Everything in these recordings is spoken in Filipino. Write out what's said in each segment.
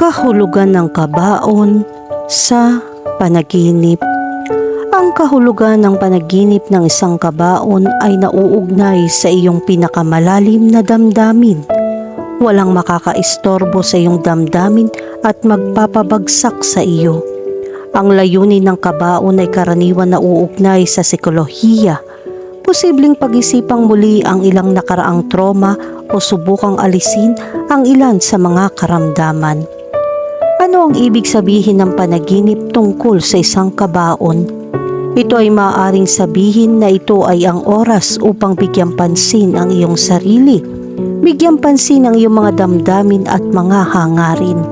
Kahulugan ng kabaon sa panaginip. Ang kahulugan ng panaginip ng isang kabaon ay nauugnay sa iyong pinakamalalim na damdamin. Walang makakaistorbo sa iyong damdamin at magpapabagsak sa iyo. Ang layunin ng kabaon ay karaniwan na uugnay sa sikolohiya. Posibleng pag-isipang muli ang ilang nakaraang trauma o subukang alisin ang ilan sa mga karamdaman. Ano ang ibig sabihin ng panaginip tungkol sa isang kabaon? Ito ay maaaring sabihin na ito ay ang oras upang bigyan pansin ang iyong sarili. Bigyan pansin ang iyong mga damdamin at mga hangarin.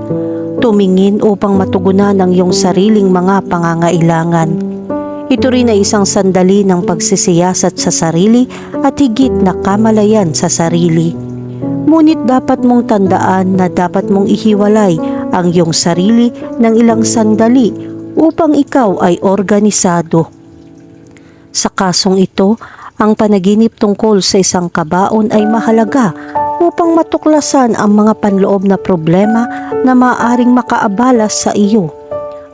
Tumingin upang matugunan ang iyong sariling mga pangangailangan. Ito rin ay isang sandali ng pagsisiyasat sa sarili at higit na kamalayan sa sarili. Ngunit dapat mong tandaan na dapat mong ihiwalay ang iyong sarili ng ilang sandali upang ikaw ay organisado. Sa kasong ito, ang panaginip tungkol sa isang kabaon ay mahalaga upang matuklasan ang mga panloob na problema na maaaring makaabala sa iyo.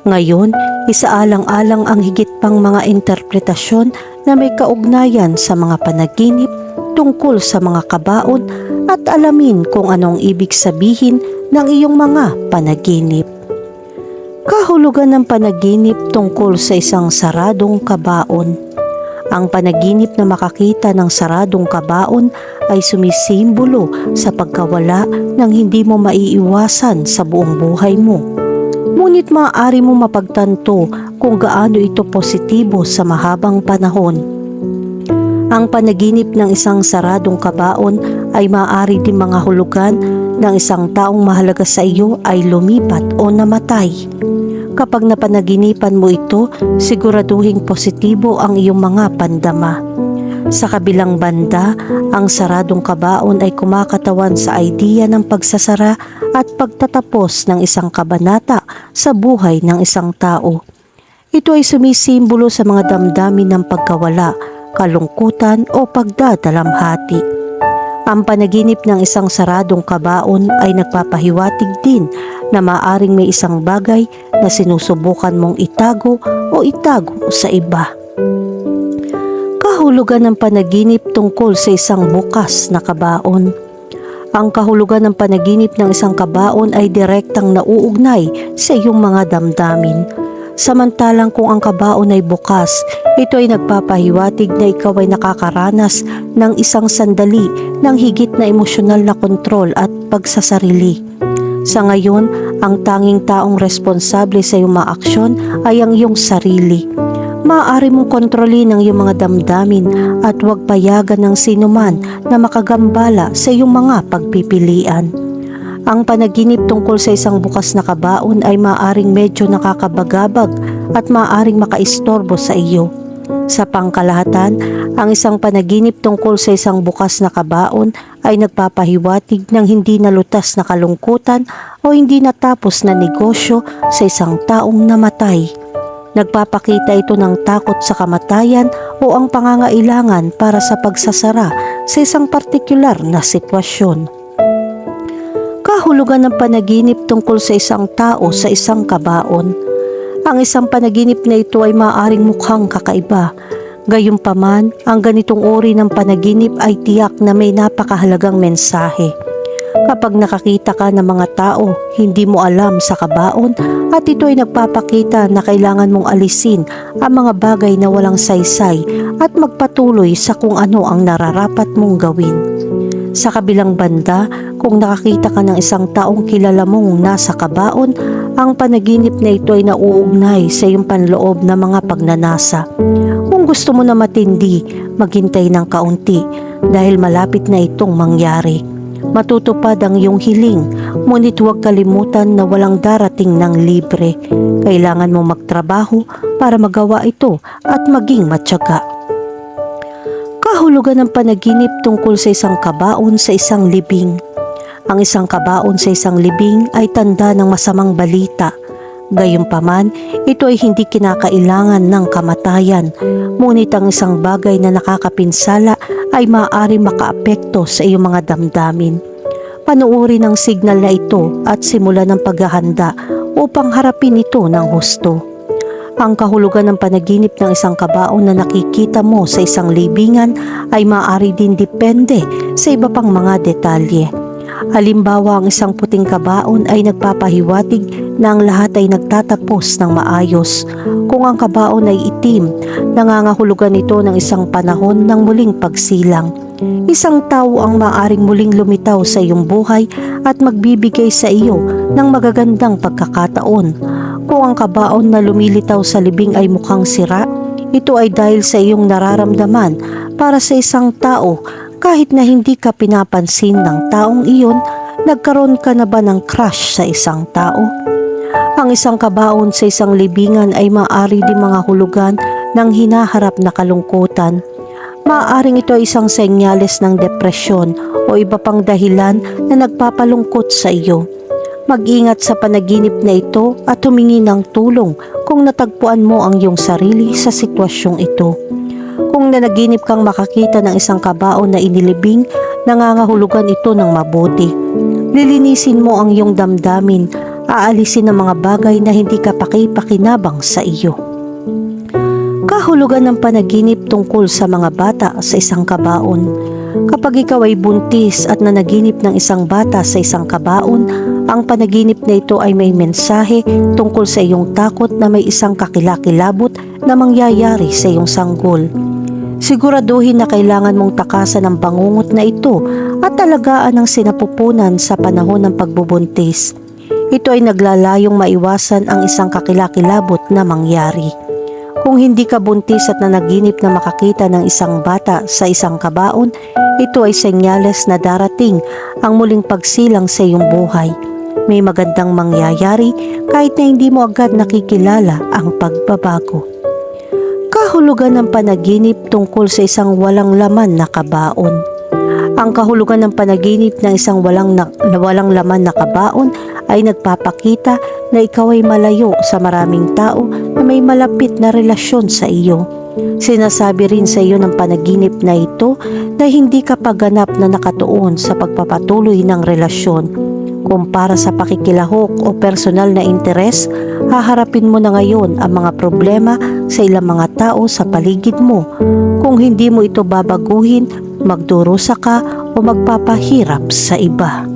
Ngayon, isaalang-alang ang higit pang mga interpretasyon na may kaugnayan sa mga panaginip tungkol sa mga kabaon at alamin kung anong ibig sabihin ng iyong mga panaginip. Kahulugan ng panaginip tungkol sa isang saradong kabaon. Ang panaginip na makakita ng saradong kabaon ay sumisimbolo sa pagkawala ng hindi mo maiiwasan sa buong buhay mo. Ngunit maaari mo mapagtanto kung gaano ito positibo sa mahabang panahon. Ang panaginip ng isang saradong kabaon ay maaari din mga hulugan ng isang taong mahalaga sa iyo ay lumipat o namatay. Kapag napanaginipan mo ito, siguraduhin positibo ang iyong mga pandama. Sa kabilang banda, ang saradong kabaon ay kumakatawan sa idea ng pagsasara at pagtatapos ng isang kabanata sa buhay ng isang tao. Ito ay sumisimbolo sa mga damdamin ng pagkawala, kalungkutan o pagdadalamhati. Ang panaginip ng isang saradong kabaon ay nagpapahiwatig din na maaring may isang bagay na sinusubukan mong itago o itago sa iba. Kahulugan ng panaginip tungkol sa isang bukas na kabaon. Ang kahulugan ng panaginip ng isang kabaon ay direktang nauugnay sa iyong mga damdamin. Samantalang kung ang kabaon ay bukas, ito ay nagpapahiwatig na ikaw ay nakakaranas ng isang sandali ng higit na emosyonal na kontrol at pagsasarili. Sa ngayon, ang tanging taong responsable sa iyong mga aksyon ay ang iyong sarili. Maaari mong kontrolin ang iyong mga damdamin at huwag payagan ng sinuman na makagambala sa iyong mga pagpipilian. Ang panaginip tungkol sa isang bukas na kabaon ay maaring medyo nakakabagabag at maaring makaistorbo sa iyo. Sa pangkalahatan, ang isang panaginip tungkol sa isang bukas na kabaon ay nagpapahiwatig ng hindi nalutas na kalungkutan o hindi natapos na negosyo sa isang taong namatay. Nagpapakita ito ng takot sa kamatayan o ang pangangailangan para sa pagsasara sa isang partikular na sitwasyon. Kahulugan ng panaginip tungkol sa isang tao sa isang kabaon. Ang isang panaginip na ito ay maaaring mukhang kakaiba. Gayunpaman, ang ganitong uri ng panaginip ay tiyak na may napakahalagang mensahe. Kapag nakakita ka ng mga tao, hindi mo alam sa kabaon at ito ay nagpapakita na kailangan mong alisin ang mga bagay na walang saysay at magpatuloy sa kung ano ang nararapat mong gawin. Sa kabilang banda, kung nakakita ka ng isang taong kilala mong nasa kabaon, ang panaginip na ito ay nauugnay sa iyong panloob na mga pagnanasa. Kung gusto mo na matindi, maghintay ng kaunti dahil malapit na itong mangyari. Matutupad ang iyong hiling, ngunit huwag kalimutan na walang darating ng libre. Kailangan mo magtrabaho para magawa ito at maging matyaga. Kahulugan ng panaginip tungkol sa isang kabaon sa isang libing. Ang isang kabaon sa isang libing ay tanda ng masamang balita. Gayunpaman, ito ay hindi kinakailangan ng kamatayan, ngunit ang isang bagay na nakakapinsala ay maaari makaapekto sa iyong mga damdamin. Panuuri ng signal na ito at simula ng paghahanda upang harapin ito ng husto. Ang kahulugan ng panaginip ng isang kabaon na nakikita mo sa isang libingan ay maaari din depende sa iba pang mga detalye. Halimbawa, ang isang puting kabaon ay nagpapahiwatig na ang lahat ay nagtatapos ng maayos. Kung ang kabaon ay itim, nangangahulugan ito ng isang panahon ng muling pagsilang. Isang tao ang maaring muling lumitaw sa iyong buhay at magbibigay sa iyo ng magagandang pagkakataon. Kung ang kabaon na lumilitaw sa libing ay mukhang sira, ito ay dahil sa iyong nararamdaman para sa isang tao kahit na hindi ka pinapansin ng taong iyon, nagkaroon ka na ba ng crush sa isang tao? Ang isang kabaon sa isang libingan ay maaari din mga hulugan ng hinaharap na kalungkutan. Maaaring ito ay isang senyales ng depresyon o iba pang dahilan na nagpapalungkot sa iyo. Mag-ingat sa panaginip na ito at humingi ng tulong kung natagpuan mo ang iyong sarili sa sitwasyong ito. Kung nanaginip kang makakita ng isang kabaon na inilibing, nangangahulugan ito ng mabuti. Lilinisin mo ang iyong damdamin, aalisin ang mga bagay na hindi ka pakipakinabang sa iyo. Kahulugan ng panaginip tungkol sa mga bata sa isang kabaon. Kapag ikaw ay buntis at nanaginip ng isang bata sa isang kabaon, ang panaginip na ito ay may mensahe tungkol sa iyong takot na may isang kakilakilabot na mangyayari sa iyong sanggol. Siguraduhin na kailangan mong takasan ang bangungot na ito at talagaan ang sinapupunan sa panahon ng pagbubuntis. Ito ay naglalayong maiwasan ang isang kakilakilabot na mangyari. Kung hindi ka buntis at nanaginip na makakita ng isang bata sa isang kabaon, ito ay senyales na darating ang muling pagsilang sa iyong buhay. May magandang mangyayari kahit na hindi mo agad nakikilala ang pagbabago. Kahulugan ng panaginip tungkol sa isang walang laman na kabaon. Ang kahulugan ng panaginip ng isang walang, na, walang laman na kabaon ay nagpapakita na ikaw ay malayo sa maraming tao na may malapit na relasyon sa iyo. Sinasabi rin sa iyo ng panaginip na ito na hindi ka paganap na nakatuon sa pagpapatuloy ng relasyon. Kumpara sa pakikilahok o personal na interes, haharapin mo na ngayon ang mga problema sa ilang mga tao sa paligid mo. Kung hindi mo ito babaguhin, magdurusa ka o magpapahirap sa iba.